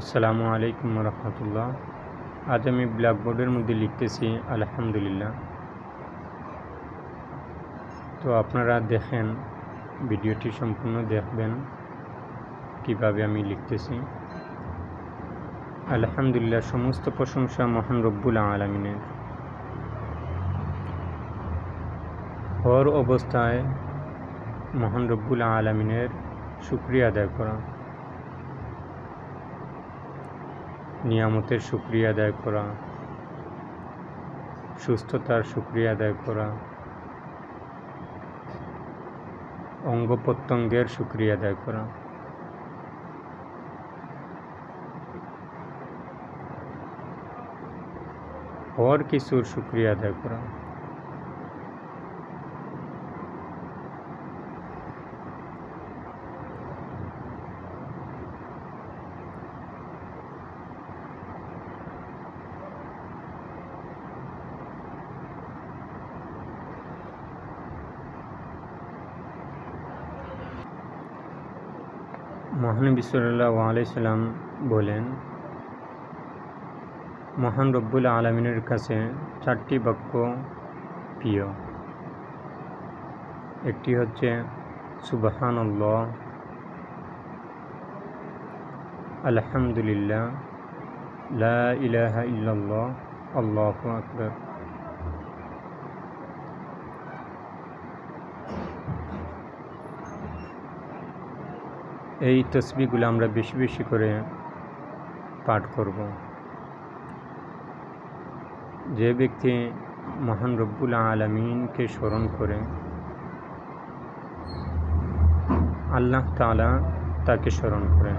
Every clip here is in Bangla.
আসসালামু আলাইকুম রহমতুল্লাহ। আজ আমি ব্ল্যাকবোর্ডের মধ্যে লিখতেছি, আলহামদুলিল্লাহ। তো আপনারা দেখেন, ভিডিওটি সম্পূর্ণ দেখবেন, কীভাবে আমি লিখতেছি। আলহামদুলিল্লাহ, সমস্ত প্রশংসা মহান রব্বুল আলমিনের। হর অবস্থায় মহান রব্বুল আলমিনের শুক্রিয়া আদায় করা। নিয়ামতের শুক্রিয়া আদায় করা, সুস্থতার শুক্রিয়া আদায় করা অঙ্গ প্রত্যঙ্গের শুক্রিয়া আদায় করা। হওয়ার কিছুর শুক্রিয়া আদায় করা। মহানবী সাল্লাহ আলাইসাল্লাম বলেন, মহান রব্বুল আলমিনের কাছে চারটি বাক্য প্রিয়। একটি হচ্ছে সুবাহান আলহামদুলিল্লাহ, লা ইলাহা ইল্লাল্লাহ, আল্লাহ আকবর। এই তসবিগুলো আমরা বেশি বেশি করে পাঠ করব। যে ব্যক্তি মহান রব্বুল আলমিনকে স্মরণ করে, আল্লাহ তালা তাকে স্মরণ করেন।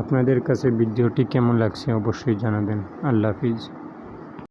আপনাদের কাছে ভিডিওটি কেমন লাগছে অবশ্যই জানাবেন। আল্লাহ হাফিজ।